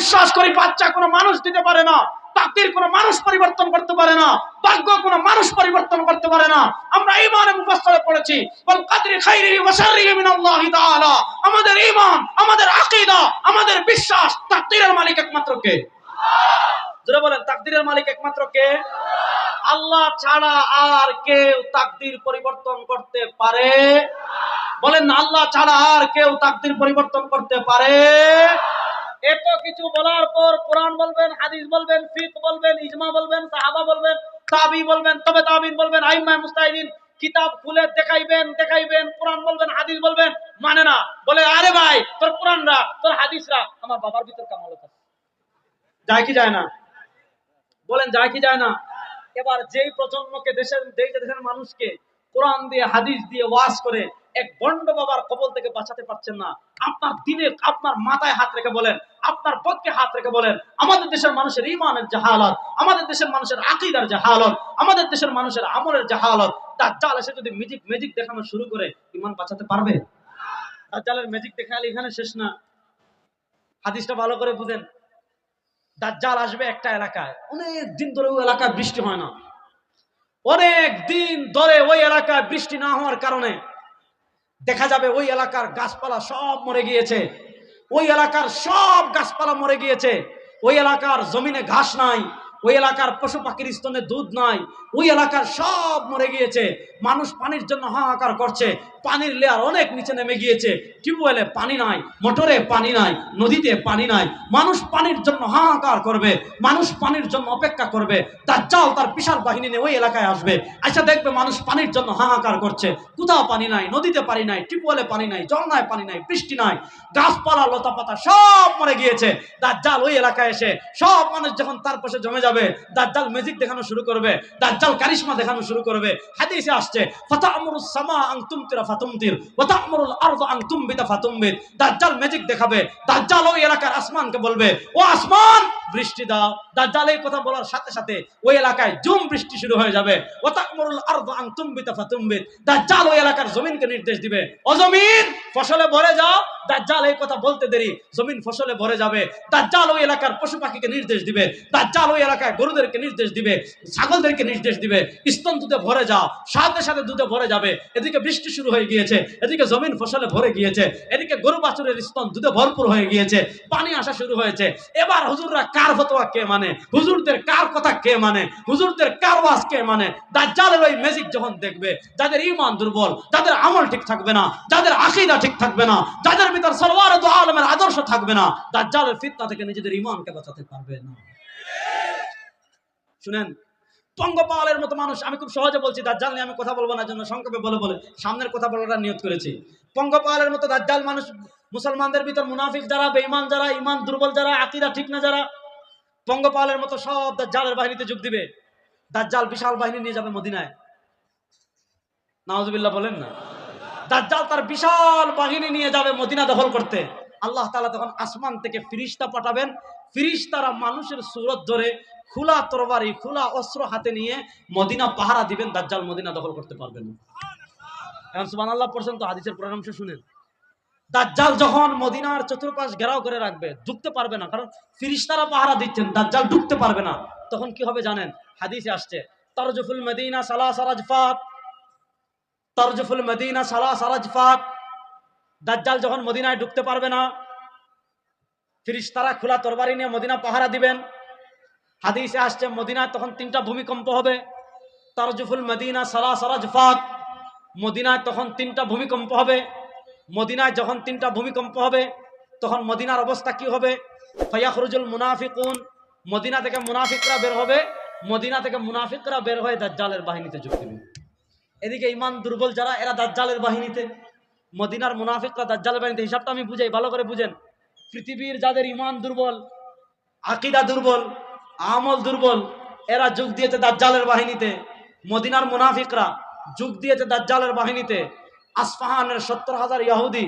বিশ্বাস করি বাচ্চা কোনো মানুষ দিতে পারে না তাকদির কোনো মানুষ পরিবর্তন করতে পারে না ভাগ্য কোনো মানুষ পরিবর্তন করতে পারে না। আমরা ইমানে মুফাসসালে পড়েছি, ওয়াল কদরি খাইরিহি ওয়া শাররিহি মিনাল্লাহি তাআলা। আমাদের ঈমান, আমাদের আকীদা, আমাদের বিশ্বাস তাকদীরের মালিক একমাত্র কে? জোরে বলেন, তাকদীরের মালিক একমাত্র কে? আল্লাহ ছাড়া আর কেউ তাকদীর পরিবর্তন করতে পারে? বলেন আল্লাহ ছাড়া আর কেউ তাকদীর পরিবর্তন করতে পারে? এত কিছু বলার পর কোরআন বলবেন, হাদিস বলবেন, ফিক বলবেন, ইজমা বলবেন, সাহাবা বলবেন তাবি বলবেন, তবে তাবিন বলবেন, আইম্মা মুস্তাহিদিন কিতাব খুলে দেখাইবেন দেখাইবেন, কোরআন বলবেন, হাদিস বলবেন মানে না। বলে, আরে ভাই, তোর কোরআনরা, তোর হাদিসরা, আমার বাবার ভিতর কামাল আছে যায় কি যায় না? বলেন, যায় কি যায় না? এবার যেই প্রজন্মকে, দেশের দেশের মানুষকে কোরআন দিয়ে, হাদিস দিয়ে ওয়াজ করে এক বন্ড বাবার কবল থেকে বাঁচাতে পারছেন না। আপনার দিনে আপনার মাথায় হাত রেখে বলেন, আপনার পক্ষে হাত রেখে বলেন, আমাদের দেশের মানুষের ইমানের যে হালত আমাদের দেশের মানুষের আকিদার যে হালত আমাদের দেশের মানুষের আমলের যে হালত তার জাল এসে যদি ম্যাজিক ম্যাজিক দেখানো শুরু করে ইমান বাঁচাতে পারবে? তার জালের ম্যাজিক দেখালে এখানে শেষ না। হাদিসটা ভালো করে বুঝেন। দাজ্জাল আসবে একটা এলাকায়। অনেক দিন ধরে ওই এলাকায় বৃষ্টি হয় না। অনেক দিন ধরে ওই এলাকায় বৃষ্টি না হওয়ার কারণে দেখা যাবে ওই এলাকার গাছপালা সব মরে গিয়েছে। ওই এলাকার সব গাছপালা মরে গিয়েছে। ওই এলাকার জমিনে ঘাস নাই। ওই এলাকার পশু পাখির স্তনে দুধ নাই, ওই এলাকার সব মরে গিয়েছে। মানুষ পানির জন্য হাহাকার করছে। পানির লেয়ার অনেক নিচে নেমে গিয়েছে। টিউবওয়েলে পানি নাই, মোটরে পানি নাই, নদীতে পানি নাই। মানুষ পানির জন্য হাহাকার করবে, মানুষ পানির জন্য অপেক্ষা করবে। তার চাল তার বিশাল বাহিনী নিয়ে ওই এলাকায় আসবে। আচ্ছা দেখবে মানুষ পানির জন্য হাহাকার করছে। কোথাও পানি নাই, নদীতে পানি নাই, টিউবওয়েলে পানি নাই ঝর্ণায় পানি নাই, বৃষ্টি নাই। গাছপালা লতা পাতা সব মরে গিয়েছে। দাজ্জাল ওই এলাকায় এসে সব মানুষ যখন তার পাশে জমে যাবে দাজ্জাল ম্যাজিক দেখানো শুরু করবে, দাজ্জাল কারিশমা দেখানো শুরু করবে। হাদিসে আসছে ফাতামুরুস সামা আন তুমতিরা ফাতুমতির ওয়া তা'মুরুল আরদা আন তুমবিতা ফাতুমবিত দাজ্জাল ম্যাজিক দেখাবে, দাজ্জাল ওই এলাকার আসমানকে বলবে, ও আসমান, বৃষ্টি দাও। দাজ্জাল এই কথা বলার সাথে সাথে ওই এলাকায় জুম বৃষ্টি শুরু হয়ে যাবে ওয়া তা'মুরুল আরদা আন তুমবিতা ফাতুমবিত দাজ্জাল ওই এলাকার জমিনকে নির্দেশ দিবে, ও জমিন, ফসলে ভরে যাও। দাজ্জাল এই কথা বলতে দেরি, জমিন ফসলে ভরে যাবে। দাজ্জাল ওই এলাকার পশু পাখিকে নির্দেশ দিবে, দাজ্জাল ওই এলাকায় গরুদেরকে নির্দেশ দিবে, ছাগলদেরকে নির্দেশ দিবে, স্তন দুধে ভরে যাও, সাথে সাথে দুধে ভরে যাবে। এদিকে বৃষ্টি শুরু হয়ে গিয়েছে, এদিকে জমিন ফসলে ভরে গিয়েছে, এদিকে গরু বাছুরের স্তন দুধে ভরপুর হয়ে গিয়েছে, পানি আসা শুরু হয়েছে। এবার হুজুররা কার ফতোয়া কে মানে? হুজুরদের কার কথা কে মানে? হুজুরদের কার ওয়াজ কে মানে? দাজ্জালের ওই ম্যাজিক যখন দেখবে, যাদের ঈমান দুর্বল, যাদের আমল ঠিক থাকবে না, যাদের আকীদা ঠিক থাকবে না, যাদের ভিতর সরওয়ার আলমের আদর্শ থাকবে না, দাজ্জালের ফিতনা থেকে নিজেদের ঈমানকে বাঁচাতে পারবে না। শুনেন, পঙ্গপালের মতো মানুষ, আমি খুব সহজে বলছি, দাজ্জাল নিয়ে আমি কথা বলব না জন্য সংক্ষেপে বলে বলে, সামনের কথা বলাটা নিয়ত করেছি। পঙ্গপালের মতো দাজ্জাল মানুষ, মুসলমানদের ভিতর মুনাফিক যারা, বেঈমান যারা ইমান দুর্বল যারা, আকিদা ঠিক না যারা, পঙ্গপালের মতো সব দাজ্জালের বাহিনীতে যোগ দিবে। দাজ্জাল বিশাল বাহিনী নিয়ে যাবে মদিনায়। নাওজুবিল্লাহ বলেন না। দাজ্জাল তার বিশাল বাহিনী নিয়ে যাবে মদিনা দখল করতে। আল্লাহ তাআলা তখন আসমান থেকে ফিরিস্তা পাঠাবেন। ফিরিস্তারা মানুষের সুরত ধরে খোলা তরবারি, খোলা অস্ত্র হাতে নিয়ে মদিনা পাহারা দিবেন, দাজ্জাল মদিনা দখল করতে পারবেন না। এখন সুবহানাল্লাহ পড়ছেন তো হাদিসের পরামর্শ শুনেন। দাজ্জাল যখন মদিনার চতুর্পাশ ঘেরাও করে রাখবে, ঢুকতে পারবে না, কারণ ফিরিস্তারা পাহারা দিচ্ছেন, দাজ্জাল ঢুকতে পারবে না। তখন কি হবে জানেন? হাদিসে আসছে, তারজুফুল মদিনা সালা সারাজফাত তারজুফুল মদিনা সালা সারাজফাত দাজ্জাল যখন মদিনায় ঢুকতে পারবে না, ফিরিস্তারা খোলা তরবারি নিয়ে মদিনা পাহারা দিবেন। হাদিসে আসছে, মদিনায় তখন তিনটা ভূমিকম্প হবে। তারজুফুল মদিনা সালা সারাজফাত মদিনায় তখন তিনটা ভূমিকম্প হবে। মদিনায় যখন তিনটা ভূমিকম্প হবে, তখন মদিনার অবস্থা কি হবে? ফয়াখরুজুল মুনাফিকুন। মদিনা থেকে মুনাফিকরা বের হবে। মদিনা থেকে মুনাফিকরা বের হয়ে দাজ্জালের বাহিনীতে যোগ দেবে। এদিকে ইমান দুর্বল যারা, এরা দাজ্জালের বাহিনীতে। মদিনার মুনাফিকরা দাজ্জালের বাহিনীতে। হিসাবটা আমি বুঝাই, ভালো করে বুঝেন। পৃথিবীর যাদের ইমান দুর্বল, আকিদা দুর্বল আমল দুর্বল, এরা যোগ দিয়েছে দাজ্জালের বাহিনীতে। মদিনার মুনাফিকরা যোগ দিয়েছে দাজ্জালের বাহিনীতে। আসফাহানের সত্তর হাজার ইয়াহুদি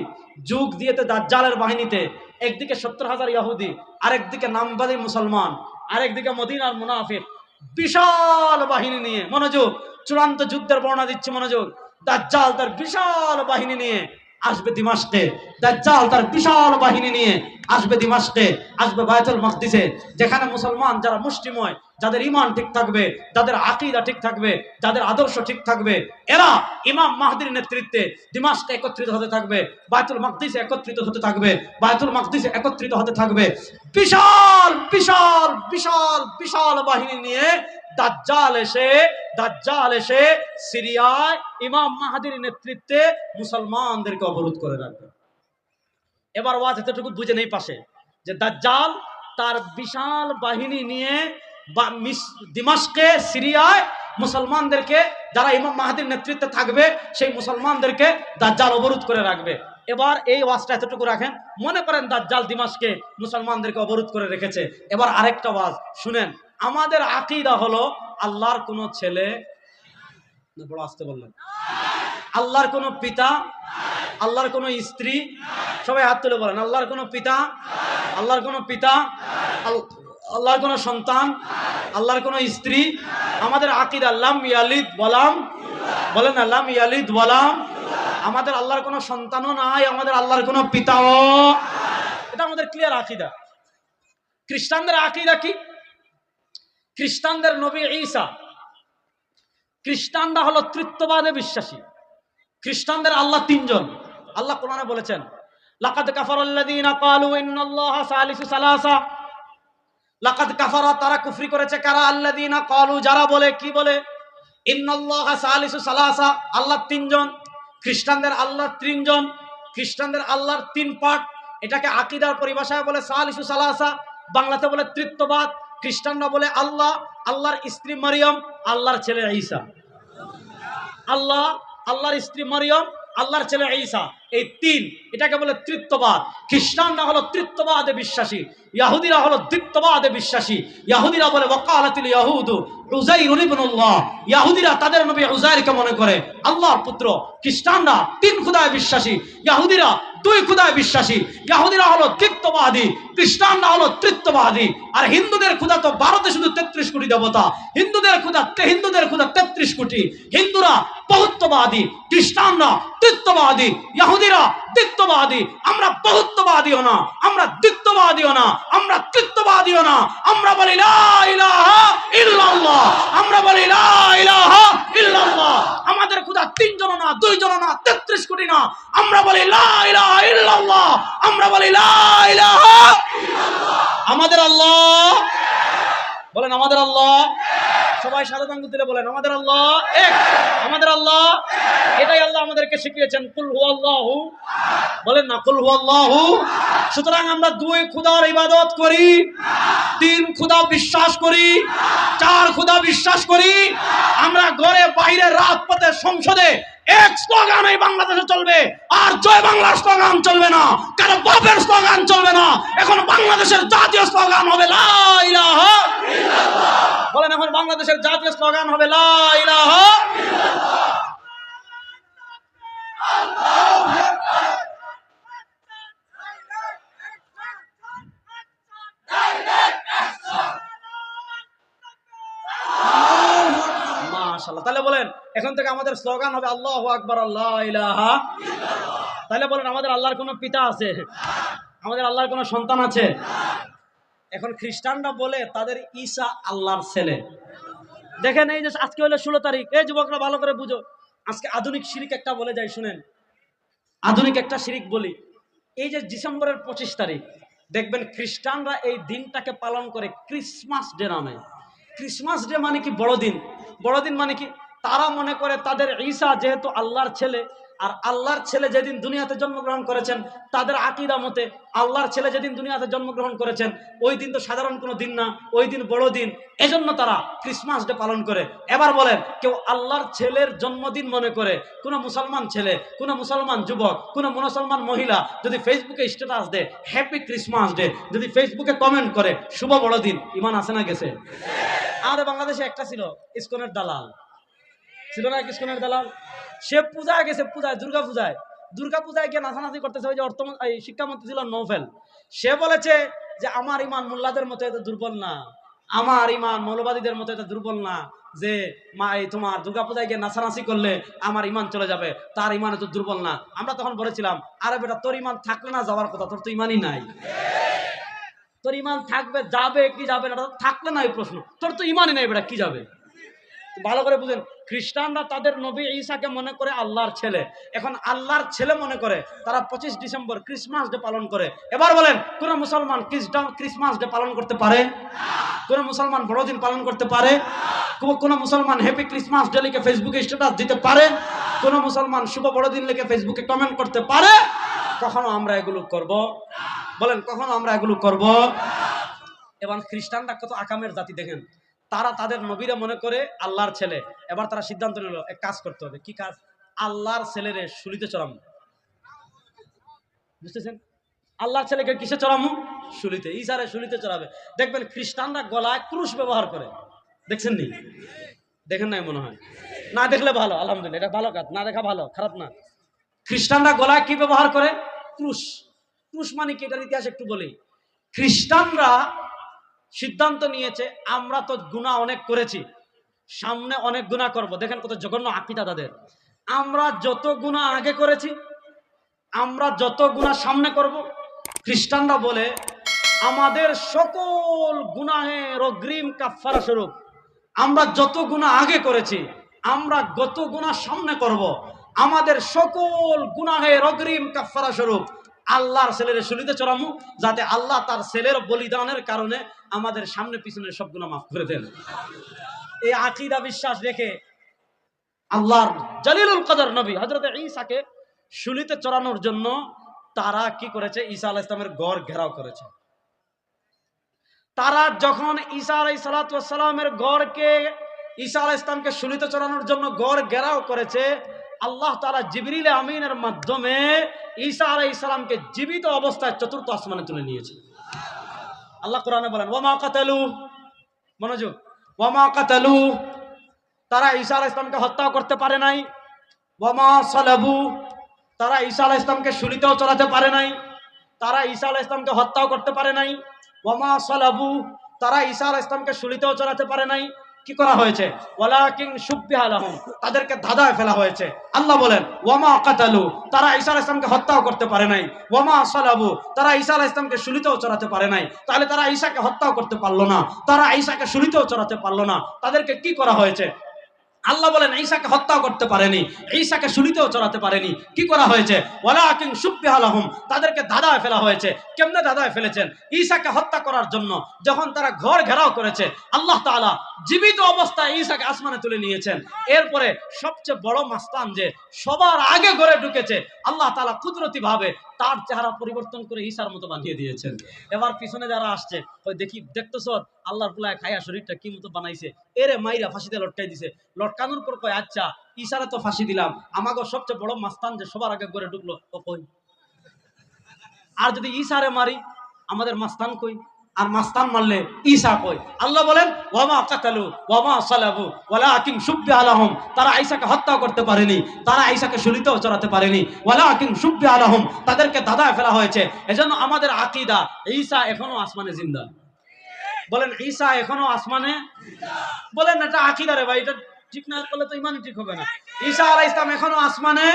যুগ দিয়েছে দাজ্জালের বাহিনীতে। একদিকে সত্তর হাজার ইয়াহুদি, আরেকদিকে নামবাদী মুসলমান, আরেকদিকে মদিনার মুনাফিক। বিশাল বাহিনী নিয়ে, মনোযোগ, চূড়ান্ত যুদ্ধের বর্ণনা দিচ্ছে মনোযোগ, দাজ্জাল তার বিশাল বাহিনী নিয়ে। আসবে দিমাসকে দাজ্জাল তার বিশাল বাহিনী নিয়ে আসবে দিমাসকে আসবে বায়তুল মাকদিসে, যেখানে মুসলমান যারা মুষ্টিময় যাদের ইমান ঠিক থাকবে, যাদের আকীদা ঠিক থাকবে, যাদের আদর্শ ঠিক থাকবে, এরা ইমাম মাহদির নেতৃত্বে দিমাশকে একত্রিত হতে থাকবে, বায়তুল মাকদিসে একত্রিত হতে থাকবে, বায়তুল মাকদিসে একত্রিত হতে থাকবে। বিশাল বিশাল বিশাল বিশাল বাহিনী নিয়ে দাজ্জাল এসে দাজ্জাল এসে সিরিয়ায় ইমাম মাহাদির নেতৃত্বে মুসলমানদেরকে অবরোধ করে রাখবে। এবার ওয়াজ এতটুকু বুঝে নেই পাশে যে দাজ্জাল তার বিশাল বাহিনী নিয়ে বা মিস- দিমাশকে সিরিয়ায় মুসলমানদেরকে, যারা ইমাম মাহাদির নেতৃত্বে থাকবে, সেই মুসলমানদেরকে দাজ্জাল অবরোধ করে রাখবে। এবার এই ওয়াজটা এতটুকু রাখেন। মনে করেন দাজ্জাল দিমাসকে মুসলমানদেরকে অবরোধ করে রেখেছে। এবার আরেকটা ওয়াজ। শুনেন, আমাদের আকিদা হলো আল্লাহর কোনো ছেলে বড় আসতে বললেন। আল্লাহর কোনো পিতা আল্লাহর কোনো স্ত্রী সবাই হাত তুলে বলেন। আল্লাহর কোনো পিতা আল্লাহর কোনো পিতা আল্লাহর কোনো সন্তান, আল্লাহর কোনো স্ত্রী, আমাদের আকিদ আল্লাম ইয়ালিদ বলাম বলেন আল্লাম ইয়ালিদ বলাম আমাদের আল্লাহর কোনো সন্তানও নাই, আমাদের আল্লাহর কোনো পিতাও। এটা আমাদের ক্লিয়ার আকিদা। খ্রিস্টানদের আকিদা কি? খ্রিস্টানদের নবী ঈসা। খ্রিস্টানরা হলো তৃত্ববাদে বিশ্বাসী। খ্রিস্টানদের আল্লাহ তিনজন। আল্লাহ কোরআনে বলেছেন, লাকাদ কাফারাল্লাযীনা ক্বালু ইন্নাল্লাহা সালিসু সালাসা। লাকাদ কাফারা, তারা কুফরি করেছে। কারা? আল্লাযীনা কলু যারা বলে, কি বলে? ইন্নাল্লাহা সালিসু সালাসা, আল্লাহ তিনজন। খ্রিস্টানদের আল্লাহ তিনজন। খ্রিস্টানদের আল্লাহর তিন পার্ট এটাকে আকীদার পরিভাষায় বলে সালিসু সালাসা, বাংলাতে বলে তৃত্ববাদ। খ্রিস্টানরা বলে আল্লাহ, আল্লাহর স্ত্রী মারিয়ম, আল্লাহর ছেলে ঈসা। আল্লাহ, আল্লাহর স্ত্রী মরিয়ম, আল্লাহর ছেলে ঈসা। এই তিন, এটাকে বলে তৃত্ববাদ। খ্রিস্টানরা হলো তৃত্ববাদে বিশ্বাসী, ইয়াহুদিরা হলো দ্বিত্ববাদে বিশ্বাসী। ইয়াহুদিরা বলে, ওয়াকালাতিল ইয়াহুদু উজাইর ইবনুল্লাহ। ইয়াহুদিরা তাদের নবী উজাইরকে মনে করে, আল্লাহর পুত্র। খ্রিস্টানরা তিন খুদায় বিশ্বাসী, ইয়াহুদিরা দুই খুদায় বিশ্বাসী। ইয়াহুদিরা হলো তৃত্ববাদী খ্রিস্টানরা হলো তৃত্ববাদী। আর হিন্দুদের খুদা তো ভারতে শুধু তেত্রিশ কোটি দেবতা। হিন্দুদের খুদা হিন্দুদের খুদা তেত্রিশ কোটি। হিন্দুরা বহুত্ববাদী, খ্রিস্টানরা তৃত্ববাদী, ইয়াহুদিরা তৃত্ববাদী। আমরা বহুত্ববাদীও না, আমরা দ্বিত্ববাদীও না, আমরা তৃত্ববাদীও না। আমরা বলি, লা ইলাহা ইল্লাল্লাহ। আমরা বলি, লা ইলাহা ইল্লাল্লাহ। আমাদের খুদা তিনজন না, দুইজন না, তেত্রিশ কোটি না। আমরা বলি, লা ইলাহা ইল্লাল্লাহ। আমরা বলি, লা ইলাহা আমাদের আল্লাহ। বলেন, আমাদের আল্লাহ। সবাই সাদা আঙ্গুল বলেন, আমাদের আল্লাহ এক। আমাদের আল্লাহ এটাই আল্লাহ আমাদেরকে শিখিয়েছেন, কুল হু আল্লাহু বলেন না, কুল হু আল্লাহু সুতরাং আমরা দুই খুদার ইবাদত করি, তিন খুদা বিশ্বাস করি, চার খুদা বিশ্বাস করি। আমরা ঘরে বাইরে রাজপথে সংসদে এক স্লোগান এই বাংলাদেশে চলবে। আর জয় বাংলার স্লোগান চলবে না। কারও বাপের স্লোগান চলবে না। এখন বাংলাদেশের জাতীয় স্লোগান হবে বলেন এখন বাংলাদেশের জাতীয় স্লোগান হবে লা এখন থেকে আমাদের স্লোগান হবে আল্লাহু আকবার আল্লাহ তাহলে বলেন, আমাদের আল্লাহর কোনো পিতা আছে? আমাদের আল্লাহর কোনো সন্তান আছে? এখন খ্রিস্টানরা বলে, তাদের ঈসা আল্লাহর ছেলে। দেখেন এই যে আজকে হলো ষোলো তারিখ। এই যুবকরা ভালো করে বুঝো। আজকে আধুনিক শিরিক একটা বলে যাই শুনেন। আধুনিক একটা শিরিক বলি। এই যে ডিসেম্বরের পঁচিশ তারিখ, দেখবেন খ্রিস্টানরা এই দিনটাকে পালন করে ক্রিসমাস ডে নামে। ক্রিসমাস ডে মানে কি বড়দিন? বড়দিন মানে কি তারা মনে করে তাদের ঈসা যেহেতু আল্লাহর ছেলে, আর আল্লাহর ছেলে যেদিন দুনিয়াতে জন্মগ্রহণ করেছেন, তাদের আকিদা মতে আল্লাহর ছেলে যেদিন দুনিয়াতে জন্মগ্রহণ করেছেন, ওই দিন তো সাধারণ কোনো দিন না, ওই দিন বড় দিন। এজন্য তারা ক্রিসমাস ডে পালন করে। এবার বলেন, কেউ আল্লাহর ছেলের জন্মদিন মনে করে কোনো মুসলমান ছেলে, কোনো মুসলমান যুবক, কোনো মুসলমান মহিলা যদি ফেসবুকে স্ট্যাটাস দেয় হ্যাপি ক্রিসমাস ডে যদি ফেসবুকে কমেন্ট করে, শুভ বড়দিন ইমান আসে না গেছে? আমাদের বাংলাদেশে একটা ছিল, ইস্কনের দালাল। ছিল না ইস্কনের দালাল। সে পূজায় গেছে, পূজায়, দুর্গা পূজায়। দুর্গা পূজায় গিয়ে নাচানাচি করতেছে ওই যে অর্থ এই শিক্ষামন্ত্রী ছিল নৌফেল। সে বলেছে যে, আমার ইমান মোল্লাদের মতো এত দুর্বল না। আমার ইমান মৌলবাদীদের মতো এত দুর্বল না যে, মা, এই তোমার দুর্গাপূজায় গিয়ে নাচানাচি করলে আমার ইমান চলে যাবে। তার ইমান তো দুর্বল না। আমরা তখন বলেছিলাম, আরে বেটা, তোর ইমান থাকলে না যাওয়ার কথা, তোর তো ইমানই নাই। তোর ইমান থাকবে, যাবে, কি যাবে না থাকলে না এই প্রশ্ন। তোর তো ইমানই নাই বেটা, কি যাবে? ভালো করে বুঝেন, খ্রিস্টানরা তাদের নবী ঈসাকে মনে করে আল্লাহর ছেলে। এখন আল্লাহর ছেলে মনে করে, তারা পঁচিশ ডিসেম্বর ক্রিসমাস ডে পালন করে। এবার বলেন, কোন মুসলমান খ্রিস্টান ক্রিসমাস ডে পালন করতে পারে? কোন মুসলমান বড়দিন পালন করতে পারে? কোন মুসলমান হ্যাপি ক্রিসমাস ডে লিখে ফেসবুকে স্ট্যাটাস দিতে পারে? কোন মুসলমান শুভ বড়দিন লিখে ফেসবুকে কমেন্ট করতে পারে? কখনো আমরা এগুলো করব? বলেন, কখনো আমরা এগুলো করব? এবার খ্রিস্টানরা কত আকামের জাতি দেখেন। তারা তাদের নবীরা মনে করে আল্লাহর ছেলে। এবার তারা সিদ্ধান্ত নিল, এক কাজ করতে হবে। কি কাজ? আল্লাহর ছেলেরে শুলিতে চড়ামু। বুঝতেছেন? আল্লাহর ছেলেকে কিসে চড়ামু? শুলিতে ইসারে শুলিতে চড়াবে। দেখবেন খ্রিস্টানরা গলায় ক্রুশ ব্যবহার করে। দেখছেন নি? দেখেন নাই মনে হয়? না দেখলে ভালো, আলহামদুলিল্লাহ। এটা ভালো কাজ, না দেখা ভালো, খারাপ না। খ্রিস্টানরা গলায় কি ব্যবহার করে? ক্রুশ। ক্রুশ মানে কি? এটার ইতিহাস একটু বলি। খ্রিস্টানরা সিদ্ধান্ত নিয়েছে, আমরা তো গুণা অনেক করেছি, সামনে অনেক গুণা করব। দেখেন কত জঘন্য আকিদা তাদের। আমরা যত গুণা আগে করেছি, আমরা যত গুণা সামনে করব। খ্রিস্টানরা বলে, আমাদের সকল গুনাহের অগ্রিম কাফারা স্বরূপ, আমরা যত গুণা আগে করেছি, আমরা গত গুণা সামনে করব। আমাদের সকল গুনাহের অগ্রিম কাফারা স্বরূপ আল্লাহর ছেলের শুলিতে চড়ামু, যাতে আল্লাহ তার ছেলের বলিদানের কারণে আমাদের সামনে পিছনে সব গুণা মাফ করে দেন। এই আকিদা বিশ্বাস রেখে আল্লাহর জালিলুল কদর নবী হজরত ঈসাকে শুলিতে চড়ানোর জন্য তারা কি করেছে? ঈসা আলাহ ইসলামের গড় ঘেরাও করেছে। তারা যখন ঈসা আলাই সালাতামের গড়কে ঈসা আলাহ ইসলামকে শুলিতে চড়ানোর জন্য গড় ঘেরাও করেছে আল্লাহ তারা জিবরিল আমিনের মাধ্যমে ঈসা আলাই ইসলামকে জীবিত অবস্থায় চতুর্থ আসমানে তুলে নিয়েছে। আল্লাহ কোরআনে বলেন ওমা কাতালু মনোযোগ ওমা কাতালু তারা ঈসা আলাহ ইসলামকে হত্যা করতে পারে নাই। ওমা সালাবু তারা ঈসা আলাহ ইসলামকে শুলিতেও চড়াতে পারে নাই। তারা ঈসা আলাহ ইসলামকে হত্যাও করতে পারে নাই। ওমা সালাবু তারা ঈসা আলাহ ইসলামকে শুলিতেও চড়াতে পারে নাই। কি করা হয়েছে? ওয়ালাকিন সুব্বিহালাহুম তাদেরকে ধাঁধায় ফেলা হয়েছে। আল্লাহ বলেন, ওয়ামা কাতালু। তারা ঈসা আলাইহিস ইসলামকে হত্যাও করতে পারে নাই। ওয়ামা সালাবু। তারা ঈসা আলাইহিস ইসলামকে শুলিতেও চড়াতে পারে নাই। তাহলে তারা ঈসাকে হত্যাও করতে পারল না। তারা ঈসাকে শুলিতেও চড়াতে পারল না। তাদেরকে কি করা হয়েছে? আল্লাহ বলেন, ঈসাকে হত্যা করতে পারেনি। ঈসাকে শুলিতেও চড়াতে পারেনি। কি করা হয়েছে? ওয়ালাকিন সুব্বিহালাহুম তাদেরকে দাদায় ফেলা হয়েছে। কেমনে দাদায় ফেলেছেন? ঈসাকে হত্যা করার জন্য যখন তারা ঘর ঘেরাও করেছে, আল্লাহ তাআলা জীবিত অবস্থায় ঈসাকে আসমানে তুলে নিয়েছেন। এরপরে সবচেয়ে বড় মাস্তান যে সবার আগে ঘরে ঢুকেছে, আল্লাহ তালা কুদরতি ভাবে তার চেহারা পরিবর্তন করে ঈসার মতো বানিয়ে দিয়েছেন। এবার পিছনে যারা আসছে, ওই দেখি, দেখতেছ, আল্লাহর পুলায় খাইয়া শরীরটা কি মতো বানাইছে? এরে মাইরা ফাঁসিতে লটকাই দিছে। লটকানোর পর কয় আচ্ছা ঈশারে তো ফাঁসি দিলাম। আমাকে সবচেয়ে বড় মাস্তান যে সবার আগে ঘরে ঢুকলো, ও কই? আর যদি ঈশারে মারি, আমাদের মাস্তান কই? আর মাস্তান মারলে ঈসা কই? আল্লাহ বলেন, ওয়ামা কাতালু, ওয়ামা সালাবু, ওয়ালাকিন সুব্বি আলাহুম তারা ঈসাকে হত্যা করতে পারেনি, তারা ঈসাকে শুলিতেও চড়াতে পারেনি। ওয়ালাকিন সুব্বি আলাহুম তাদেরকে দাদায় ফেলা হয়েছে। এজন্য আমাদের আকীদা ঈসা এখনও আসমানে জিন্দা। বলেন ঈসা এখনও আসমানে? বলেন, এটা আকীদা রে ভাই, এটা ঠিক না বলে তো ইমান ঠিক হবে না। ঈসা আলাইহিস ইসলাম এখনও আসমানে?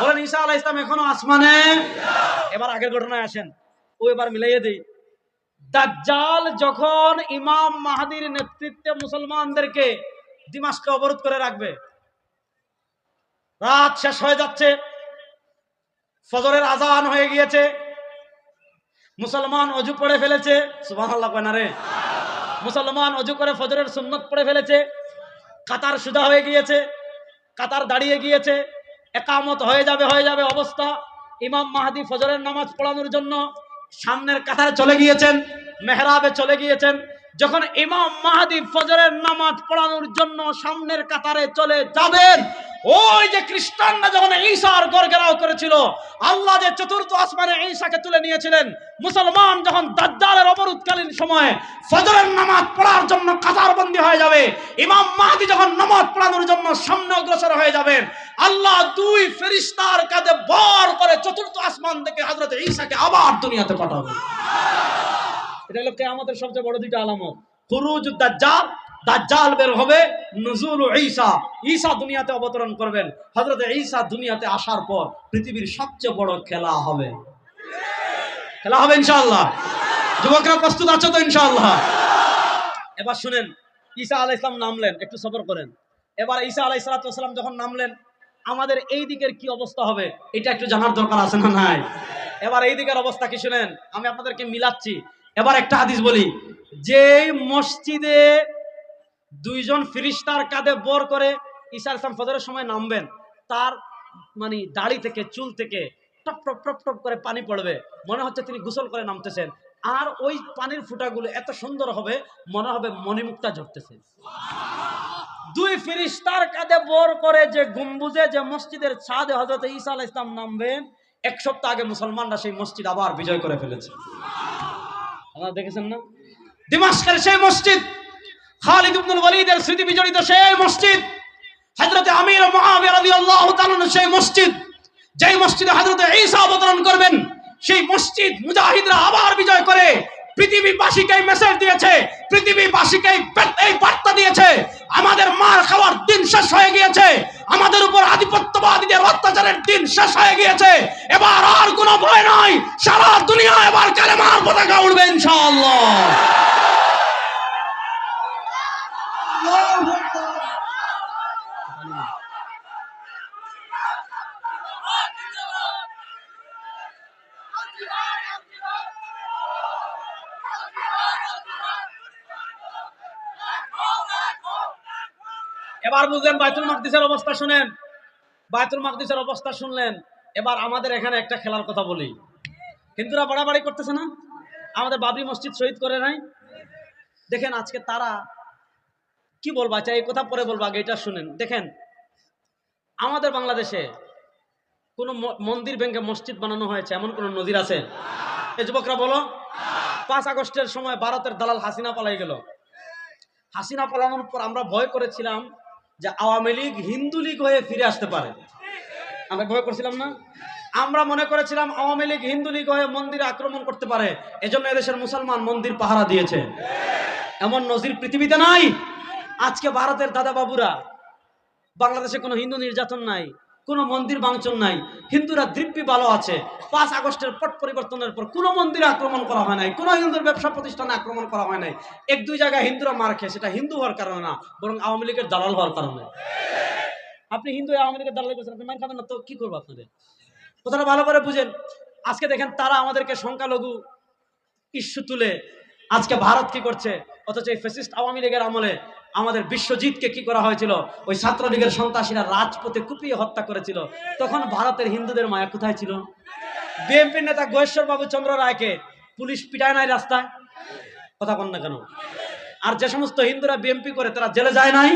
বলেন ঈসা আলাইহিস ইসলাম এখনও আসমানে? এবার আগের ঘটনায় আসেন। ও এবার মিলাইয়ে দেই। দাজ্জাল যখন ইমাম মাহাদির নেতৃত্বে মুসলমানদেরকে দিমাশকে অবরোধ করে রাখবে, রাত শেষ হয়ে যাচ্ছে, ফজরের আজান হয়ে গিয়েছে, মুসলমান অজু পড়ে ফেলেছে কয় রে? মুসলমান অজু করে ফজরের সুন্নত পড়ে ফেলেছে, কাতার সুদা হয়ে গিয়েছে, কাতার দাঁড়িয়ে গিয়েছে, একামত হয়ে যাবে হয়ে যাবে অবস্থা, ইমাম মাহাদি ফজরের নামাজ পড়ানোর জন্য সামনের কাতারে চলে গিয়েছেন মেহরাবে চলে গিয়েছেন। যখন ইমাম মাহাদি ফজরের নামাজ পড়ানোর জন্য সামনের কাতারে চলে যাবেন, ওই যে খ্রিস্টানরা যখন ঈশার গড় ঘেরাও করেছিল, আল্লাহ যে চতুর্থ আসমানে ঈশাকে তুলে নিয়েছিলেন, মুসলমান যখন দাজ্জালের অবরোধকালীন সময়ে ফজরের নামাজ পড়ার জন্য কাতারবন্দি হয়ে যাবে, ইমাম মাহাদি যখন নামাজ পড়ানোর জন্য সামনে অগ্রসর হয়ে যাবেন, আল্লাহ দুই ফেরিস্তার কাঁধে বর করে চতুর্থ আসমান থেকে হযরত ঈশাকে আবার দুনিয়াতে পাঠাবে এটা হলো আমাদের সবচেয়ে বড় দুইটা আলামত। খুরুজ দাজ্জাল দাজ্জাল বের হবে নজুল ঈসা। ঈসা দুনিয়াতে অবতরণ করবেন। হযরত ঈসা দুনিয়াতে আসার পর পৃথিবীর সবচেয়ে বড় খেলা হবে। খেলা হবে ইনশাআল্লাহ। যুবকরা প্রস্তুত আছো তো ইনশাআল্লাহ? এবার শুনেন, ঈসা আলাইহিস সালাম নামলেন, একটু সবর করেন। এবার ঈসা আলাইহিস সালাম যখন নামলেন, আমাদের এই দিকের কি অবস্থা হবে, এটা একটু জানার দরকার আছে না নাই? এবার এই দিকের অবস্থা কি শুনেন, আমি আপনাদেরকে মিলাচ্ছি। এবার একটা হাদিস বলি। যে মসজিদে দুইজন ফিরিস্তার কাঁধে বর করে ঈসা ইসলাম ফজরের সময় নামবেন, তার মানে দাড়ি থেকে, চুল থেকে টপ টপ টপ টপ করে পানি পড়বে। মনে হচ্ছে তিনি গোসল করে নামতেছেন। আর ওই পানির ফুটাগুলো এত সুন্দর হবে, মনে হবে মণিমুক্তা ঝরতেছে। দুই ফিরিস্তার কাঁধে বর করে যে গম্বুজে, যে মসজিদের ছাদে হজরত ঈসা আলাইহিস ইসলাম নামবেন, এক সপ্তাহ আগে মুসলমানরা সেই মসজিদ আবার বিজয় করে ফেলেছে। আপনারা দেখেছেন না? দিমাস্কের সেই মসজিদ, খালিদ ইবনুল ওয়ালিদের স্মৃতি বিজড়িত সেই মসজিদ, হযরতে আমির মুআবিয়া রাদিয়াল্লাহু তাআলা সেই মসজিদ, যেই মসজিদে হযরতে ঈসা অবতরণ করবেন, সেই মসজিদ মুজাহিদরা আবার বিজয় করে, পৃথিবীবাসীকে মেসেজ দিয়েছে, পৃথিবীবাসীকে এই বার্তা দিয়েছে আমাদের মার খাওয়ার দিন শেষ হয়ে গিয়েছে। আমাদের উপর আধিপত্যবাদীদের অত্যাচারের দিন শেষ হয়ে গিয়েছে। এবার আর কোনো ভয় নাই। সারা দুনিয়া এবার কালেমার পতাকা উঠবে ইনশাআল্লাহ। এবার বুঝলেন বাইতুল মাকদিসের অবস্থা শুনেন। বাইতুল মাকদিসের অবস্থা শুনলেন। এবার আমাদের এখানে একটা খেলার কথা বলি। হিন্দুরা বাড়াবাড়ি করতেছে না? আমাদের বাবরি মসজিদ শহীদ করে নাই? দেখেন আজকে তারা কি বলবা? চাই এই কথা পরে বলবা, আগে এটা শুনেন। দেখেন, আমাদের বাংলাদেশে কোনো মন্দির ভেঙে মসজিদ বানানো হয়েছে, এমন কোনো নদীর আছে? এ যুবকরা বলো। পাঁচ আগস্টের সময় ভারতের দালাল হাসিনা পালাই গেল। হাসিনা পালানোর পর আমরা ভয় করেছিলাম যে আওয়ামী লীগ হিন্দু লীগ হয়ে ফিরে আসতে পারে। আমরা ভয় করছিলাম না? আমরা মনে করেছিলাম আওয়ামী লীগ হিন্দু লীগ হয়ে মন্দিরে আক্রমণ করতে পারে। এজন্য এদেশের মুসলমান মন্দির পাহারা দিয়েছে। এমন নজির পৃথিবীতে নাই। আজকে ভারতের দাদা বাবুরা বাংলাদেশে কোনো হিন্দু নির্যাতন নাই। কোনো মন্দির ভাঙচুর নাই। হিন্দুরা দিব্যি ভালো আছে। পাঁচ আগস্টের পট পরিবর্তনের পর কোনো মন্দিরে আক্রমণ করা হয় নাই, কোনো হিন্দুর ব্যবসা প্রতিষ্ঠানে আক্রমণ করা হয় নাই। এক দুই জায়গায় হিন্দুরা মার খেয়ে, সেটা হিন্দু হওয়ার কারণে না, বরং আওয়ামী লীগের দালাল হওয়ার কারণে। আপনি হিন্দু আওয়ামী লীগের দালাল করছেন আপনি মার খাবেন না তো, কি করব আপনাদের? কথাটা ভালো করে বুঝেন। আজকে দেখেন তারা আমাদেরকে সংখ্যালঘু ইস্যু তুলে আজকে ভারত কি করছে? অথচ এই ফেসিস্ট আওয়ামী লীগের আমলে আমাদের বিশ্বজিৎকে কি করা হয়েছিল? ওই ছাত্রলীগের সন্ত্রাসীরা রাজপথে কুপিয়ে হত্যা করেছিল। তখন ভারতের হিন্দুদের মায়া কোথায় ছিল? বিএনপি নেতা গোয়েশ্বর বাবু চন্দ্র রায়কে পুলিশ পিটায় নাই রাস্তায়? কথা বল না কেন? আর যে সমস্ত হিন্দুরা বিএমপি করে, তারা জেলে যায় নাই?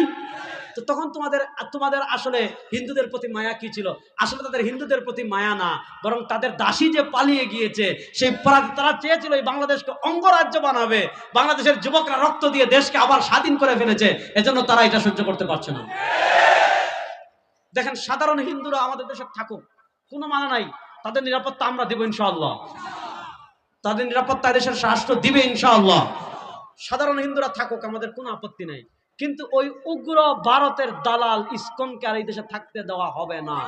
তো তখন তোমাদের তোমাদের আসলে হিন্দুদের প্রতি মায়া কি ছিল? আসলে তাদের হিন্দুদের প্রতি মায়া না, বরং তাদের দাসী যে পালিয়ে গিয়েছে, সেই তারা চেয়েছিল এই বাংলাদেশকে অঙ্গরাজ্য বানাবে, বাংলাদেশের যুবকরা রক্ত দিয়ে দেশকে আবার স্বাধীন করে ফেলেছে, এজন্য তারা এটা সহ্য করতে পারছে না। দেখেন, সাধারণ হিন্দুরা আমাদের দেশে থাকুক, কোনো মানা নাই, তাদের নিরাপত্তা আমরা দেবো ইনশাআল্লাহ। তাদের নিরাপত্তা দেশের রাষ্ট্র দিবে ইনশাআল্লাহ। সাধারণ হিন্দুরা থাকুক, আমাদের কোনো আপত্তি নাই। কিন্তু ওই উগ্র ভারতের দালাল ইসকনকে আর এই দেশে থাকতে দেওয়া হবে না।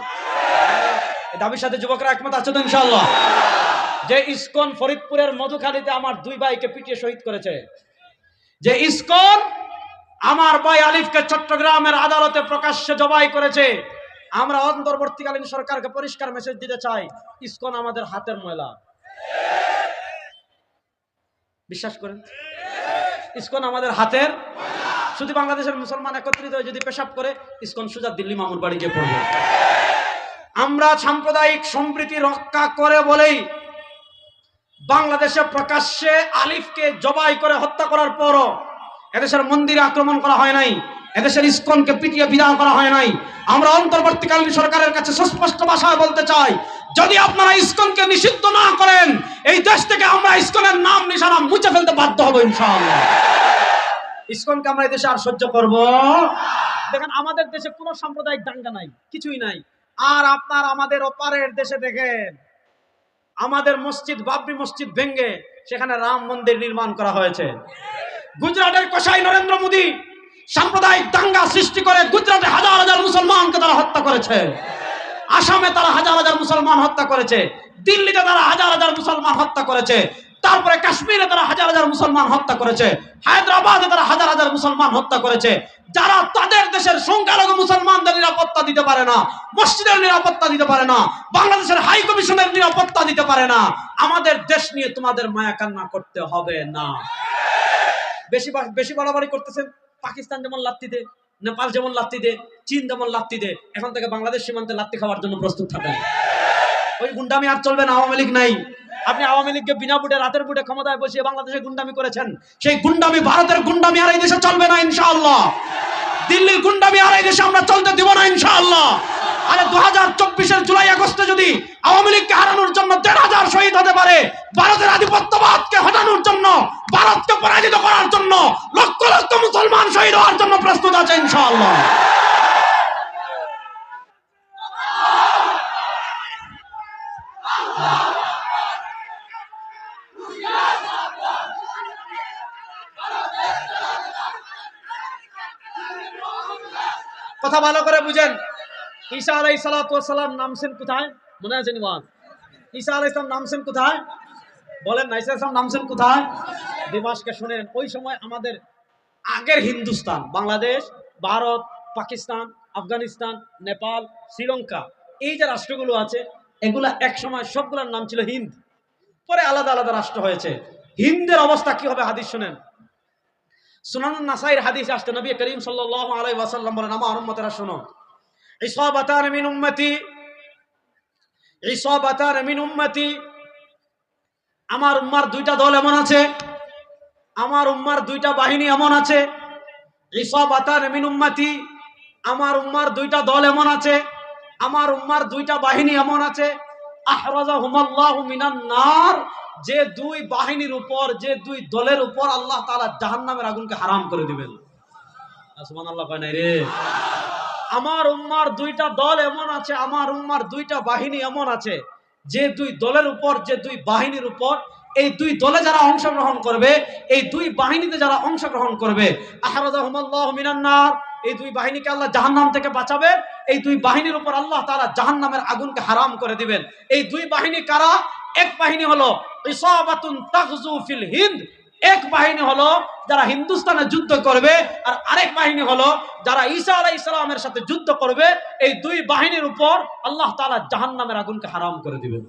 দাবির সাথে যুবকরা একমত আছে তো ইনশাআল্লাহ? যে ইসকন ফরিদপুরের মধুখালীতে আমার দুই ভাইকে পিটিয়ে শহীদ করেছে। যে ইসকন আমার ভাই আলিফকে চট্টগ্রামের আদালতে প্রকাশ্যে জবাই করেছে। আমরা অন্তর্বর্তীকালীন সরকারকে পরিষ্কার মেসেজ দিতে চাই, ইসকন আমাদের হাতের ময়লা। বিশ্বাস করেন? ইসকন আমাদের হাতের শুধু বাংলাদেশের মুসলমান একত্রিত হয়ে যদি পেশাব করে, ইসকন সুজা দিল্লি মামুর বাড়ি গিয়ে পড়বে। আমরা সাম্প্রদায়িক সম্প্রীতি রক্ষা করে বলেই বাংলাদেশে প্রকাশ্যে আলিফকে জবাই করে হত্যা করার পরও এদেশের মন্দিরে আক্রমণ করা হয় নাই, এদেশের ইস্কনকে পিটিয়ে বিদায় করা হয় নাই। আমরা অন্তর্বর্তীকালীন সরকারের কাছে সুস্পষ্ট ভাষায় বলতে চাই, যদি আপনারা ইস্কনকে নিষিদ্ধ না করেন, এই দেশ থেকে আমরা ইস্কনের নাম নিশানা মুছে ফেলতে বাধ্য হব ইনশাআল্লাহ। ইসকনকে আমরা এই দেশে আর সহ্য করব? দেখেন, আমাদের দেশে কোনো সাম্প্রদায়িক দাঙ্গা নাই, কিছুই নাই। আর আপনার আমাদের ওপারের দেশে দেখেন, আমাদের মসজিদ, বাবরি মসজিদ ভেঙ্গে সেখানে রাম মন্দির নির্মাণ করা হয়েছে। গুজরাটের কসাই নরেন্দ্র মোদী সাম্প্রদায়িক দাঙ্গা সৃষ্টি করে গুজরাটে হাজার হাজার মুসলমানকে তারা হত্যা করেছে। আসামে তারা হাজার হাজার মুসলমান হত্যা করেছে। দিল্লিতে তারা হাজার হাজার মুসলমান হত্যা করেছে। তারপরে কাশ্মীরে তারা হাজার হাজার মুসলমান হত্যা করেছে, হায়দ্রাবাদে তারা হাজার হাজার মুসলমান হত্যা করেছে। যারা তাদের দেশের সংখ্যালঘু মুসলমানদের নিরাপত্তা দিতে পারে না, মসজিদের নিরাপত্তা দিতে পারে না, বাংলাদেশের হাই কমিশনের নিরাপত্তা দিতে পারে না, আমাদের দেশ নিয়ে তোমাদের মায়া কান্না করতে হবে না। বেশি বেশি বাড়াবাড়ি করতেছেন পাকিস্তান যেমন লাত্তি দে, নেপাল যেমন লাত্তি দে, চীন যেমন লাত্তি দে, এখন থেকে বাংলাদেশ সীমান্তে লাত্তি খাওয়ার জন্য প্রস্তুত থাকেন। ওই গুন্ডামি আর চলবে না, আওয়ামী লীগ নাই। আপনি আওয়ামী লীগকে বিনা বুটে রাতের বুটে ক্ষমতায় বসিয়ে বাংলাদেশে গুন্ডামি করেছেন। সেই গুন্ডামি ভারতের গুন্ডামি আর এই দেশে চলবে না, ইনশাআল্লাহ। দিল্লির গুন্ডামি আর এই দেশে আমরা চলতে দিব না, ইনশাআল্লাহ। আরে দু হাজার চব্বিশের জুলাই, আগস্টে যদি আওয়ামী লীগকে হারানোর জন্য দেড় হাজার শহীদ হতে পারে, ভারতের আধিপত্যবাদকে হটানোর জন্য, ভারতকে পরাজিত করার জন্য, লক্ষ লক্ষ মুসলমান শহীদ হওয়ার জন্য প্রস্তুত আছে, ইনশাআল্লাহ। কথা ভালো করে বুঝেন। ঈসা আলাই সালাম নামছেন কোথায়? মনে আছে নিবান ঈসা আলাই ইসলাম নামছেন কোথায়? বলেন না ইসলাম নামছেন কোথায়? দিমাসকে শুনেন, ওই সময় আমাদের আগের হিন্দুস্তান, বাংলাদেশ, ভারত, পাকিস্তান, আফগানিস্তান, নেপাল, শ্রীলঙ্কা, এই যে রাষ্ট্রগুলো আছে, এগুলা এক সময় সবগুলোর নাম ছিল হিন্দ। পরে আলাদা আলাদা রাষ্ট্র হয়েছে। হিন্দের অবস্থা কি হবে হাদিস শুনেন। সুনান নাসাইর হাদিস আসতে নবী করিম সাল্লাল্লাহু আলাইহি ওয়াসাল্লাম বলেন, আমার উম্মতেরা, শোনো। মিন উম্মতি মিন উম্মতি। আমার উম্মার দুইটা দল এমন আছে, আমার উম্মার দুইটা বাহিনী এমন আছে। ইসাবাতান মিন উম্মতি, আমার উম্মার দুইটা দল এমন আছে, আমার উম্মার দুইটা বাহিনী এমন আছে। নার যে দুই বাহিনীর উপর, যে দুই দলের উপর আল্লাহ তাআলা জাহান্নামের আগুনকে হারাম করে দিবেন। কয় নাই রে। আমার উম্মার দুইটা দল এমন আছে, আমার উম্মার দুইটা বাহিনী এমন আছে, যে দুই দলের উপর, যে দুই বাহিনীর উপর, এই দুই দলে যারা অংশগ্রহণ করবে, এই দুই বাহিনীতে যারা অংশগ্রহণ করবে মিনান্নার, এই দুই বাহিনীকে আল্লাহ জাহান্নাম থেকে বাঁচাবেন এই দুই বাহিনীর উপর আল্লাহ তাআলা জাহান্নামের আগুনকে হারাম করে দিবেন। এই দুই বাহিনী কারা? এক বাহিনী হলো ফিল হিন্দ। এক বাহিনী হলো যারা হিন্দুস্তানে যুদ্ধ করবে আর আরেক বাহিনী হলো যারা ঈসা আলাই ইসলামের সাথে যুদ্ধ করবে। এই দুই বাহিনীর উপর আল্লাহ তাআলা জাহান্নামের আগুনকে হারাম করে দিবেন।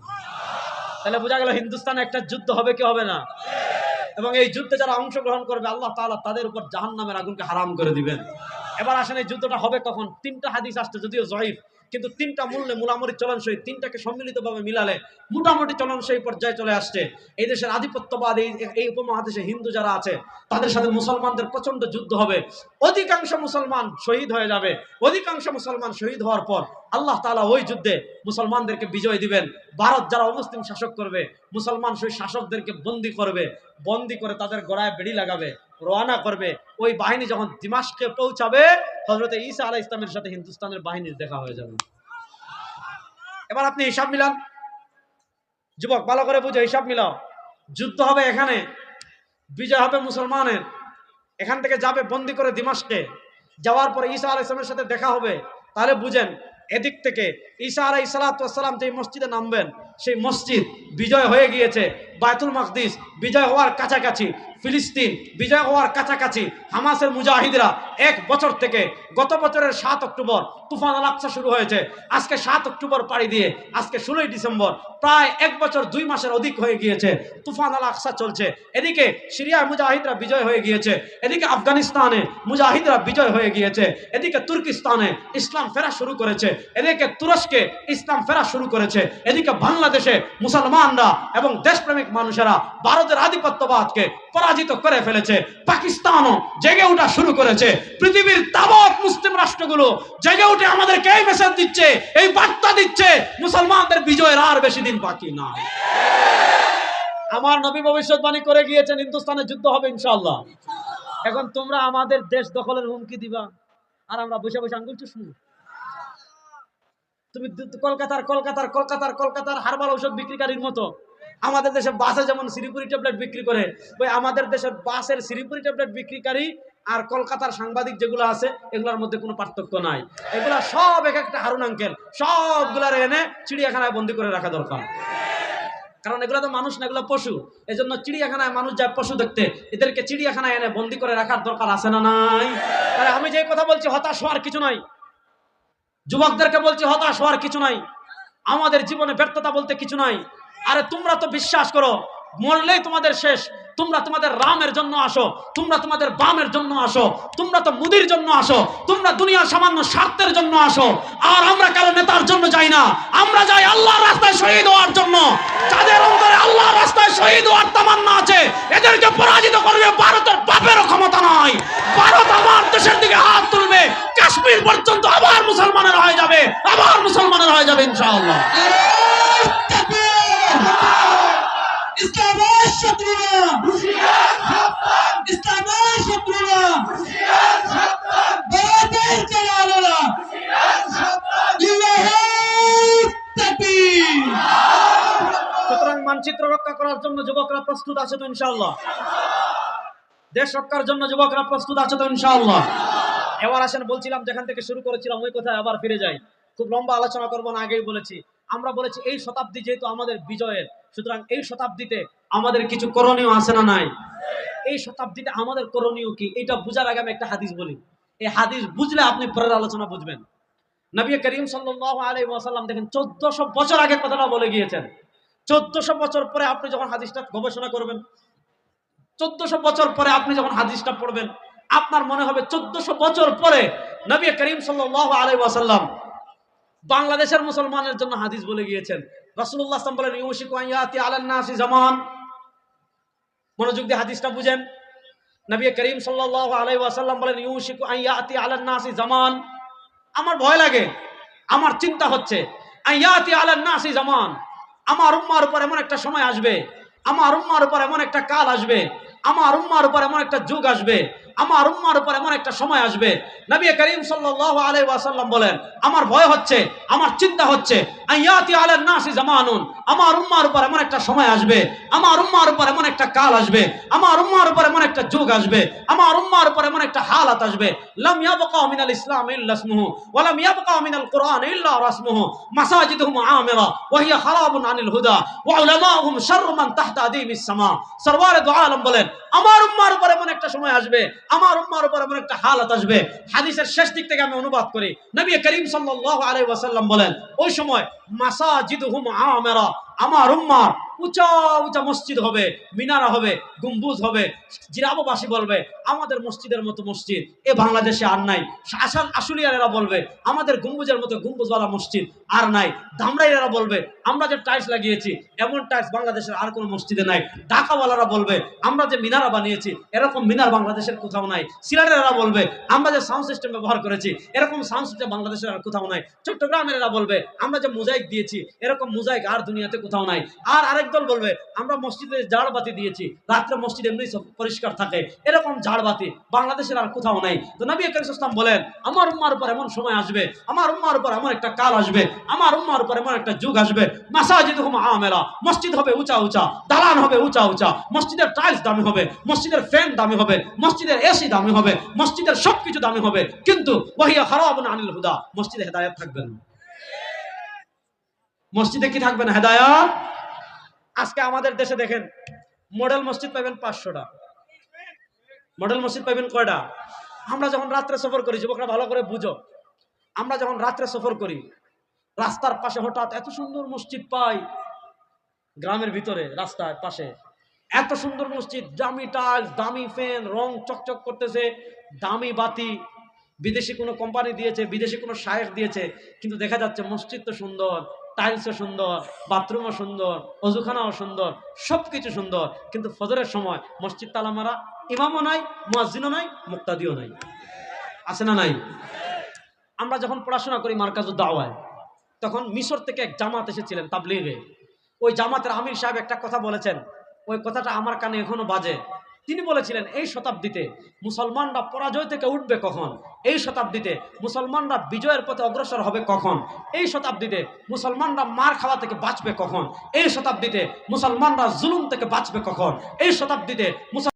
তাহলে বোঝা গেল হিন্দুস্তানে একটা যুদ্ধ হবে কি হবে না? এবং এই যুদ্ধে যারা অংশগ্রহণ করবে, আল্লাহ তাআলা তাদের উপর জাহান্নামের আগুনকে হারাম করে দিবেন। এবার আসেন এই যুদ্ধটা হবে কখন? তিনটা হাদিস আসছে, যদিও জয়ীফ। কিন্তু তিনটা মূল্যে মূলামরি চলনসই তিনটাকে সম্মিলিতভাবে মিলালে মোটামুটি চলনসই পর্যায়ে চলে আসছে। এই দেশের আধিপত্যবাদ এই উপমহাদেশে হিন্দু যারা আছে, তাদের সাথে মুসলমানদের প্রচণ্ড যুদ্ধ হবে। অধিকাংশ মুসলমান শহীদ হয়ে যাবে। অধিকাংশ মুসলমান শহীদ হওয়ার পর আল্লাহ তাআলা ওই যুদ্ধে মুসলমানদেরকে বিজয় দিবেন। ভারত যারা অমুসলিম শাসক করবে, মুসলমান সেই শাসকদেরকে বন্দি করবে, বন্দি করে তাদের গড়ায় বেড়ি লাগাবে, রওনা করবে। ওই বাহিনী যখন দিমাশকে পৌঁছাবে হজরত ঈসা আলাহ ইসলামের সাথে হিন্দুস্তানের বাহিনীর দেখা হয়ে যাবে। এবার আপনি হিসাব মিলান। যুবক, ভালো করে বুঝে হিসাব মিলাও। যুদ্ধ হবে এখানে, বিজয় হবে মুসলমানের। এখান থেকে যাবে বন্দি করে দিমাশকে। যাওয়ার পরে ঈসা আলাহ ইসলামের সাথে দেখা হবে। তাহলে বুঝেন, এদিক থেকে ঈসা আলাই সালাতাম যে মসজিদে নামবেন, সেই মসজিদ বিজয় হয়ে গিয়েছে। বায়তুল মকদিস বিজয় হওয়ার কাছাকাছি, ফিলিস্তিন বিজয় হওয়ার কাছাকাছি, হামাসের মুজাহিদরা এক বছর থেকে গত বছরের সাত অক্টোবর তুফান আল আকসা শুরু হয়েছে। আজকে সাত অক্টোবর পাড়ি দিয়ে আজকে ষোলোই ডিসেম্বর প্রায় এক বছর দুই মাসের অধিক হয়ে গিয়েছে, তুফান আল আকসা চলছে। এদিকে সিরিয়ায় মুজাহিদরা বিজয় হয়ে গিয়েছে, এদিকে আফগানিস্তানে মুজাহিদরা বিজয় হয়ে গিয়েছে, এদিকে তুর্কিস্তানে ইসলাম ফেরা শুরু করেছে, এদিকে তুরস্কে ইসলাম ফেরা শুরু করেছে, এদিকে বাংলাদেশে মুসলমানরা এবং দেশপ্রেমিক মানুষেরা ভারতের আধিপত্যবাদকে পরাজিত করে ফেলেছে, পাকিস্তানও জেগে ওঠা শুরু করেছে, পৃথিবীর তাবৎ মুসলিম রাষ্ট্রগুলো জেগে উঠে আমাদেরকে এই মেসেজ দিচ্ছে, এই বার্তা দিচ্ছে, মুসলমানদের বিজয়ের আর বেশি দিন বাকি না আমার নবী ভবিষ্যৎবাণী করে গিয়েছেন হিন্দুস্তানে যুদ্ধ হবে ইনশাল্লাহ এখন তোমরা আমাদের দেশ দখলের হুমকি দিবা, আর আমরা বসে বসে আঙ্গুল চুষমু তুমি কলকাতার কলকাতার কলকাতার কলকাতার হারবাল ঔষধ বিক্রিকারীর মতো আমাদের দেশে বাসে যেমন সিরিপুরি ট্যাবলেট বিক্রি করে, ওই আমাদের দেশের বাসের সিরিপুরি ট্যাবলেট বিক্রিকারী আর কলকাতার সাংবাদিক যেগুলো আছে, এগুলোর মধ্যে কোনো পার্থক্য নাই। এগুলা সব এক একটা হারুন আঙ্কেল, সবগুলার এনে চিড়িয়াখানায় বন্দি করে রাখা দরকার। কারণ এগুলো তো মানুষ না, এগুলো পশু। এই জন্য চিড়িয়াখানায় মানুষ যায় পশু দেখতে, এদেরকে চিড়িয়াখানায় এনে বন্দি করে রাখার দরকার আছে না নাই? আমি যে কথা বলছি, হতাশ হওয়ার কিছু নাই। যুবকদেরকে বলছি, হতাশ হওয়ার কিছু নাই। আমাদের জীবনে ব্যর্থতা বলতে কিছু নাই। আরে তোমরা তো বিশ্বাস করো, মরলেই তোমাদের শেষ। তোমরা তোমাদের রামের জন্য আসো, তোমরা তোমাদের বামের জন্য আসো, তোমরা তো মুদির জন্য আসো, তোমরা দুনিয়ার সামান্য স্বার্থের জন্য আসো। আর আমরা কারও নেতার জন্য যাই না, আমরা যাই আল্লাহর রাস্তায় শহীদ হওয়ার জন্য। যাদের অন্তরে আল্লাহর রাস্তায় শহীদ হওয়ার তামান্না আছে, এদেরকে পরাজিত করবে ভারতের বাপেরও ক্ষমতা নয় ভারত আমার দেশের দিকে হাত তুলবে, কাশ্মীর পর্যন্ত আবার মুসলমানের হয়ে যাবে, আবার মুসলমানের হয়ে যাবে, ইনশাআল্লাহ। ইসলামের শত্রুরা ইসলামের শত্রুরা ভারতের চালানোরা সুতরাং মানচিত্র রক্ষা করার জন্য যুবকরা প্রস্তুত আছে তো ইনশাআল্লাহ। দেশ রক্ষার জন্য যুবকরা প্রস্তুত আছে তো ইনশাআল্লাহ। এবার আসেন, বলছিলাম যেখান থেকে শুরু করেছিলাম, ওই কথায় আবার ফিরে যাই। খুব লম্বা আলোচনা করব না, আগেই বলেছি। আমরা বলেছি এই শতাব্দী যেহেতু আমাদের বিজয়ের, সুতরাং এই শতাব্দীতে আমাদের কিছু করণীয় আছে না নাই? এই শতাব্দীতে আমাদের করণীয় কি? এটা বুঝার আগে আমি একটা হাদিস বলি। এই হাদিস বুঝলে আপনি পরের আলোচনা বুঝবেন। নবী করিম সাল্লাল্লাহু আলাইহি ওয়াসাল্লাম দেখেন, চোদ্দশো বছর আগে কথাটা বলে গিয়েছেন। চোদ্দশো বছর পরে আপনি যখন হাদিসটা গবেষণা করবেন, চোদ্দশো বছর পরে আপনি যখন হাদিসটা পড়বেন, আপনার মনে হবে চোদ্দশো বছর পরে নবী করিম সাল্লাল্লাহু আলাইহি ওয়াসাল্লাম বাংলাদেশের মুসলমানের জন্য হাদিস বলে গিয়েছেন। রাসূলুল্লাহ বলেন, ইউশিকু আন ইয়াতি আলান নাসি জামান। মনোযোগ দিয়ে হাদিসটা বুঝেন। নবী করিম সাল্লাল্লাহু আলাইহি ওয়াসাল্লাম বলেন, ইউশিকু আন ইয়াতি আলান নাসি জামান। আমার ভয় লাগে। আমার চিন্তা হচ্ছে, আন ইয়াতি আলান নাসি জামান। আমার উম্মার উপর এমন একটা সময় আসবে, আমার উম্মার উপর এমন একটা কাল আসবে, আমার উম্মার উপর এমন একটা যুগ আসবে। আমার উম্মার উপর এমন একটা সময় আসবে। নবী করিম সাল্লাল্লাহু আলাইহি ওয়াসাল্লাম বলেন, আমার ভয় হচ্ছে, আমার চিন্তা হচ্ছে আমার উম্মার উপর এমন একটা সময় আসবে, আমার উম্মার উপর এমন একটা কাল আসবে, আমার উম্মার উপর এমন একটা যুগ আসবে, আমার উম্মার উপর এমন একটা হালাত আসবে। লাম মিনাল ইসলাম ইল্লা ইসমুহু, ওয়া ইয়াবকা মিনাল হুদা, ওয়া দু আলম বলেন আমার উম্মার উপর এমন একটা সময় আসবে, আমার উম্মার উপর এমন একটা হালত আসবে। হাদিসের শেষ দিক থেকে আমি অনুবাদ করি। নবী করিম সাল্লাহ আলাই ওয়াসাল্লাম বলেন, ওই সময় মাসাজিদ হুম আমিরা আমার উম্মার উঁচা উঁচা মসজিদ হবে, মিনারা হবে, গম্বুজ হবে জিরাববাসী বলবে, আমাদের মসজিদের মতো মসজিদ, এ বাংলাদেশে আর নাই। আসান আশুলিয়ারেরা বলবে, আমাদের গম্বুজের মতো গম্বুজওয়ালা মসজিদ আর নাই। ধামরাইয়েরা বলবে, আমরা যে টাইলস লাগিয়েছি, এমন টাইলস বাংলাদেশের আর কোনো মসজিদে নাই। ঢাকাওয়ালারা বলবে, আমরা যে মিনারা বানিয়েছি, এরকম মিনার বাংলাদেশের কোথাও নাই। সিলেটেরা বলবে, আমরা যে সাউন্ড সিস্টেম ব্যবহার করেছি, এরকম সাউন্ড সিস্টেম বাংলাদেশের আর কোথাও নাই। চট্টগ্রামের বলবে, আমরা যে মোজাইক দিয়েছি, এরকম মোজাইক আর দুনিয়াতে নাই। আর আরেক দল বলবে, আমরা মসজিদে ঝাড়বাতি দিয়েছি, রাত্রে মসজিদ এমনি পরিষ্কার থাকে। এরকম ঝাড়বাতি বাংলাদেশের আর কোথাও নাই। তো নবী ইসলাম বলেন, আমার উম্মার উপর এমন সময় আসবে, আমার উম্মার উপর এমন একটা কাল আসবে, আমার উম্মার উপর এমন একটা যুগ আসবে। মাসাজিদ হুম আমেরা মসজিদ হবে উঁচা উঁচা, দালান হবে উঁচা উঁচা, মসজিদের টাইলস দামি হবে, মসজিদের ফ্যান দামি হবে, মসজিদের এসি দামি হবে, মসজিদের সবকিছু দামি হবে। কিন্তু ওহিয়া খারাপ না আনিল হুদা, মসজিদে হেদায়ত থাকবেন না। মসজিদে কি থাকবে না হেদায়ত? আজকে আমাদের দেশে দেখেন মডেল মসজিদ পাবেন পাঁচশোটা। মডেল মসজিদ পাবেন কয়টা? আমরা যখন রাত্রে সফর করি, যুবকরা ভালো করে বুঝো, আমরা যখন রাত্রে সফর করি, রাস্তার পাশে হঠাৎ এত সুন্দর মসজিদ পাই, গ্রামের ভিতরে, রাস্তার পাশে। এত সুন্দর মসজিদ, দামি টাইলস দামি ফ্যান রং চকচক করতেছে, দামি বাতি। বিদেশি কোনো কোম্পানি দিয়েছে, বিদেশি কোনো শায়েক দিয়েছে, কিন্তু দেখা যাচ্ছে মসজিদ তো সুন্দর। টাইলসও সুন্দর বাথরুমও সুন্দর, অজুখানাও সুন্দর সব কিছু সুন্দর। কিন্তু ফজরের সময় মসজিদ তালা মারা ইমামও নাই, মুয়াজ্জিনও নাই, মুক্তাদিও নাই। আছে না নাই? আমরা যখন পড়াশোনা করি মার্কাজুদ দাওয়ায় তখন মিশর থেকে এক জামাত এসেছিলেন তাবলিগে। ওই জামাতের আমির সাহেব একটা কথা বলেছেন, ওই কথাটা আমার কানে এখনও বাজে। তিনি বলেছিলেন, এই শতাব্দীতে মুসলমানরা পরাজয় থেকে উঠবে কখন? এই শতাব্দীতে মুসলমানরা বিজয়ের পথে অগ্রসর হবে কখন? এই শতাব্দীতে মুসলমানরা মার খাওয়া থেকে বাঁচবে কখন? এই শতাব্দীতে মুসলমানরা জুলুম থেকে বাঁচবে কখন? এই শতাব্দীতে মুসল